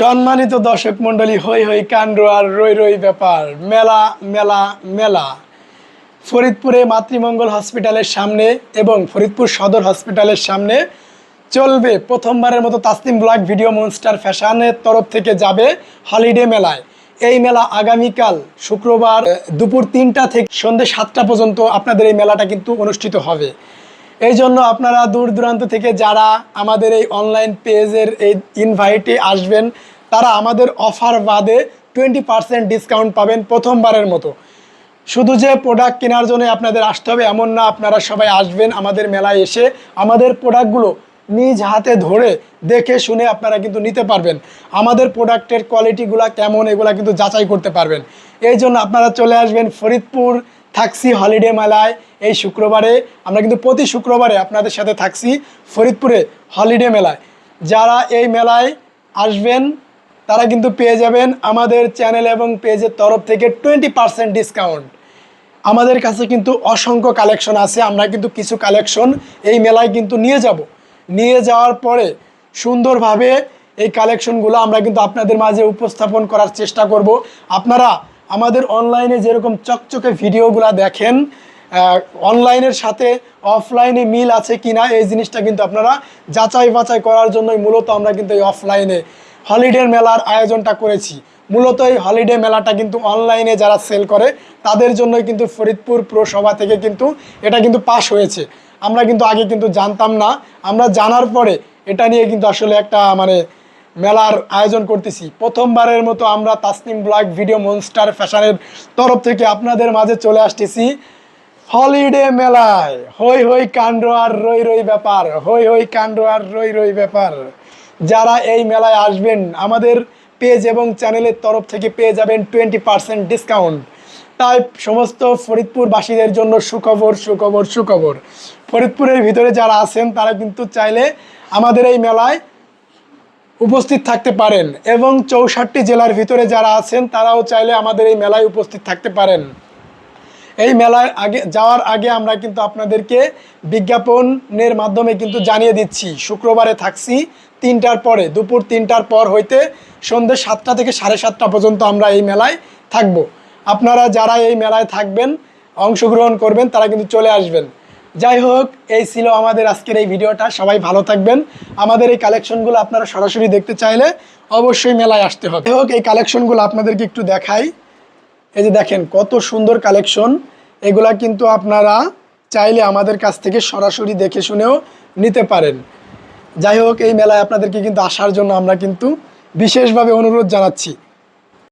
সম্মানিত দর্শক মন্ডলী হই হই কাণ্ড আর রই রই ব্যাপার। মেলা মেলা মেলা। ফরিদপুরে মাতৃমঙ্গল হসপিটালের সামনে এবং ফরিদপুর সদর হসপিটালের সামনে চলবে প্রথমবারের মতো তাসনিম ব্লগ ভিডিও মনস্টার ফ্যাশনের তরফ থেকে যাবে হলিডে মেলায়। এই মেলা আগামীকাল শুক্রবার দুপুর তিনটা থেকে সন্ধ্যে সাতটা পর্যন্ত আপনাদের এই মেলাটা কিন্তু অনুষ্ঠিত হবে। এই জন্য আপনারা দূর দূরান্ত থেকে যারা আমাদের এই অনলাইন পেজের এই ইনভাইটে আসবেন, তারা আমাদের অফার বাদে টোয়েন্টি পার্সেন্ট ডিসকাউন্ট পাবেন প্রথমবারের মতো। শুধু যে প্রোডাক্ট কেনার জন্য আপনাদের আসতে হবে এমন না, আপনারা সবাই আসবেন আমাদের মেলায় এসে আমাদের প্রোডাক্টগুলো নিজ হাতে ধরে দেখে শুনে আপনারা কিন্তু নিতে পারবেন। আমাদের প্রোডাক্টের কোয়ালিটিগুলো কেমন, এগুলা কিন্তু যাচাই করতে পারবেন। এই জন্য আপনারা চলে আসবেন ফরিদপুর থাকসি হলিডে মেলায়। এই শুক্রবারে, আমরা কিন্তু প্রতি শুক্রবারে আপনাদের সাথে থাকছি ফরিদপুরে হলিডে মেলায়। যারা এই মেলায় আসবেন, তারা কিন্তু পেয়ে যাবেন আমাদের চ্যানেল এবং পেজের তরফ থেকে টোয়েন্টি পার্সেন্ট ডিসকাউন্ট আমাদের কাছে কিন্তু অসংখ্য কালেকশন আছে, আমরা কিন্তু কিছু কালেকশন এই মেলায় কিন্তু নিয়ে যাব। নিয়ে যাওয়ার পরে সুন্দরভাবে এই কালেকশনগুলো আমরা কিন্তু আপনাদের মাঝে উপস্থাপন করার চেষ্টা করব। আপনারা আমাদের অনলাইনে যেরকম চকচকে ভিডিওগুলো দেখেন অনলাইনের সাথে অফলাইনে মিল আছে কিনা এই জিনিসটা কিন্তু আপনারা যাচাই বাছাই করার জন্যই মূলত আমরা কিন্তু এই অফলাইনে হলিডে মেলার আয়োজনটা করেছি। মূলত এই হলিডে মেলাটা কিন্তু অনলাইনে যারা সেল করে, তাদের জন্যই কিন্তু ফরিদপুর পুরসভা থেকে কিন্তু এটা কিন্তু পাস হয়েছে। আমরা কিন্তু আগে কিন্তু জানতাম না, আমরা জানার পরে এটা নিয়ে কিন্তু আসলে একটা মানে মেলার আয়োজন করতেছি। প্রথমবারের মতো আমরা তাসনিম ব্লগ, ভিডিও মনস্টার ফ্যাশনের তরফ থেকে আপনাদের মাঝে চলে আসতেছি। হলিডে মেলায়। হই হই কাণ্ড আর রই রই ব্যাপার হই হই কাণ্ড আর রই রই ব্যাপার। যারা এই মেলায় আসবেন, আমাদের পেজ এবং চ্যানেলের তরফ থেকে পেয়ে যাবেন টোয়েন্টি পার্সেন্ট ডিসকাউন্ট তাই সমস্ত ফরিদপুরবাসীদের জন্য সুখবর সুখবর সুখবর। ফরিদপুরের ভিতরে যারা আছেন, তারা কিন্তু চাইলে আমাদের এই মেলায় উপস্থিত থাকতে পারেন। এবং চৌষট্টি জেলার ভিতরে যারা আছেন, তারাও চাইলে আমাদের এই মেলায় উপস্থিত থাকতে পারেন। এই মেলায় আগে যাওয়ার আগে আমরা কিন্তু আপনাদেরকে বিজ্ঞাপনের মাধ্যমে কিন্তু জানিয়ে দিচ্ছি। শুক্রবারে থাকছি তিনটার পরে, দুপুর তিনটার পর হইতে সন্ধ্যে সাতটা থেকে সাড়ে সাতটা পর্যন্ত আমরা এই মেলায় থাকব। আপনারা যারা এই মেলায় থাকবেন, অংশগ্রহণ করবেন, তারা কিন্তু চলে আসবেন। যাই হোক, এই ছিল আমাদের আজকের এই ভিডিওটা। সবাই ভালো থাকবেন। আমাদের এই কালেকশনগুলো আপনারা সরাসরি দেখতে চাইলে অবশ্যই মেলায় আসতে হবে। হোক, এই কালেকশনগুলো আপনাদেরকে একটু দেখাই। এই যে দেখেন, কত সুন্দর কালেকশন। এগুলা কিন্তু আপনারা চাইলে আমাদের কাছ থেকে সরাসরি দেখে শুনেও নিতে পারেন। যাই হোক, এই মেলায় আপনাদেরকে কিন্তু আসার জন্য আমরা কিন্তু বিশেষভাবে অনুরোধ জানাচ্ছি।